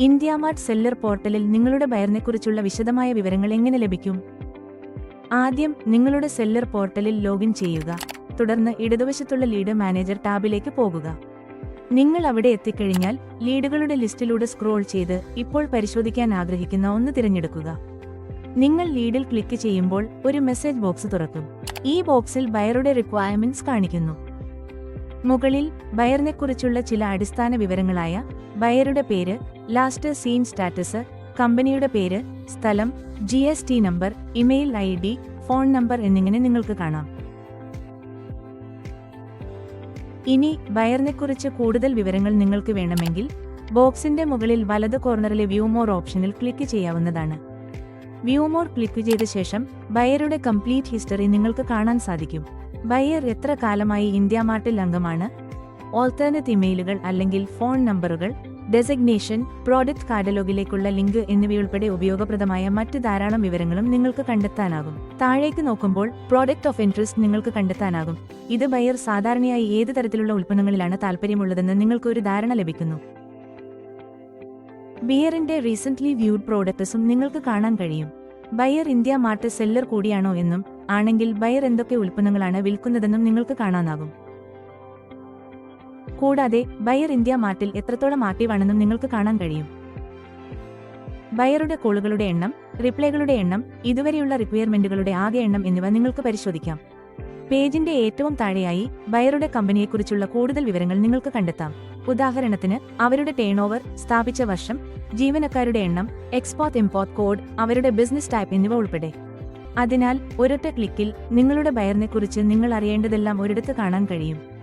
IndiaMART seller പോർട്ടലിൽ നിങ്ങളുടെ ബയറിനെക്കുറിച്ചുള്ള വിശദമായ വിവരങ്ങൾ എങ്ങനെ ലഭിക്കും? ആദ്യം നിങ്ങളുടെ സെല്ലർ പോർട്ടലിൽ ലോഗിൻ ചെയ്യുക തുടർന്ന് ഇടതുവശത്തുള്ള ലീഡ് മാനേജർ ടാബിലേക്ക് പോകുക. നിങ്ങൾ അവിടെ എത്തിക്കഴിഞ്ഞാൽ ലീഡുകളുടെ ലിസ്റ്റിലൂടെ സ്ക്രോൾ ചെയ്ത് ഇപ്പോൾ പരിശോധിക്കാൻ ആഗ്രഹിക്കുന്ന ഒന്ന് തിരഞ്ഞെടുക്കുക. നിങ്ങൾ ലീഡിൽ ക്ലിക്ക് ചെയ്യുമ്പോൾ ഒരു മെസ്സേജ് ബോക്സ് തുറക്കും. ഈ ബോക്സിൽ ബയറുടെ റിക്വയർമെന്റ്സ് കാണിക്കുന്നു. മുകളിൽ ബയറിനെക്കുറിച്ചുള്ള ചില അടിസ്ഥാന വിവരങ്ങളായ ബയറുടെ പേര് ലാസ്റ്റ് സീൻ സ്റ്റാറ്റസ് കമ്പനിയുടെ പേര് സ്ഥലം G S T number email I D phone number എന്നിങ്ങനെ നിങ്ങൾക്ക് കാണാം. ഇനി ബയറിനെക്കുറിച്ച് കൂടുതൽ വിവരങ്ങൾ നിങ്ങൾക്ക് വേണമെങ്കിൽ ബോക്സിന്റെ മുകളിൽ വലത് കോർണറിലെ വ്യൂ മോർ ഓപ്ഷനിൽ ക്ലിക്ക് ചെയ്യാവുന്നതാണ്. വ്യൂ മോർ ക്ലിക്ക് ചെയ്ത ശേഷം ബയറുടെ കംപ്ലീറ്റ് ഹിസ്റ്ററി നിങ്ങൾക്ക് കാണാൻ സാധിക്കും. ബയർ എത്ര കാലമായി ഇന്ത്യാമാർട്ടിൽ അംഗമാണ്? ഓൾട്ടർനറ്റ് ഇമെയിലുകൾ അല്ലെങ്കിൽ ഫോൺ നമ്പറുകൾ ഡെസിഗ്നേഷൻ പ്രോഡക്റ്റ് കാറ്റലോഗിലേക്കുള്ള ലിങ്ക് എന്നിവയുൾപ്പെടെ ഉപയോഗപ്രദമായ മറ്റ് ധാരാളം വിവരങ്ങളും നിങ്ങൾക്ക് കണ്ടെത്താനാകും. താഴേക്ക് നോക്കുമ്പോൾ പ്രോഡക്റ്റ് ഓഫ് ഇൻട്രസ്റ്റ് നിങ്ങൾക്ക് കണ്ടെത്താനാകും. ഇത് ബയർ സാധാരണയായി ഏത് തരത്തിലുള്ള ഉൽപ്പന്നങ്ങളിലാണ് താൽപ്പര്യമുള്ളതെന്ന് നിങ്ങൾക്ക് ഒരു ധാരണ ലഭിക്കുന്നു. ബിയറിന്റെ റീസെന്റ്ലി വ്യൂഡ് പ്രോഡക്ട്സും നിങ്ങൾക്ക് കാണാൻ കഴിയും. ബയർ ഇന്ത്യ മാർട്ട് സെല്ലർ കൂടിയാണോ എന്നും ആണെങ്കിൽ ബയർ എന്തൊക്കെ ഉൽപ്പന്നങ്ങളാണ് വിൽക്കുന്നതെന്നും നിങ്ങൾക്ക് കാണാനാകും. കൂടാതെ ബയർ ഇന്ത്യ മാർട്ടിൽ എത്രത്തോളം ആക്റ്റീവാണെന്നും നിങ്ങൾക്ക് കാണാൻ കഴിയും. ബയറുടെ കോളുകളുടെ എണ്ണം റിപ്ലൈകളുടെ എണ്ണം ഇതുവരെയുള്ള റിക്വയർമെന്റുകളുടെ ആകെ എണ്ണം എന്നിവ നിങ്ങൾക്ക് പരിശോധിക്കാം. പേജിന്റെ ഏറ്റവും താഴെയായി ബയറുടെ കമ്പനിയെക്കുറിച്ചുള്ള കൂടുതൽ വിവരങ്ങൾ നിങ്ങൾക്ക് കണ്ടെത്താം. ഉദാഹരണത്തിന് അവരുടെ ടേൺ ഓവർ സ്ഥാപിച്ച വർഷം ജീവനക്കാരുടെ എണ്ണം എക്സ്പോർട്ട് ഇമ്പോർട്ട് കോഡ് അവരുടെ ബിസിനസ് ടൈപ്പ് എന്നിവ ഉൾപ്പെടെ. അതിനാൽ ഒരൊറ്റ ക്ലിക്കിൽ നിങ്ങളുടെ ബയറിനെക്കുറിച്ച് നിങ്ങൾ അറിയേണ്ടതെല്ലാം ഒരിടത്ത് കാണാൻ കഴിയും.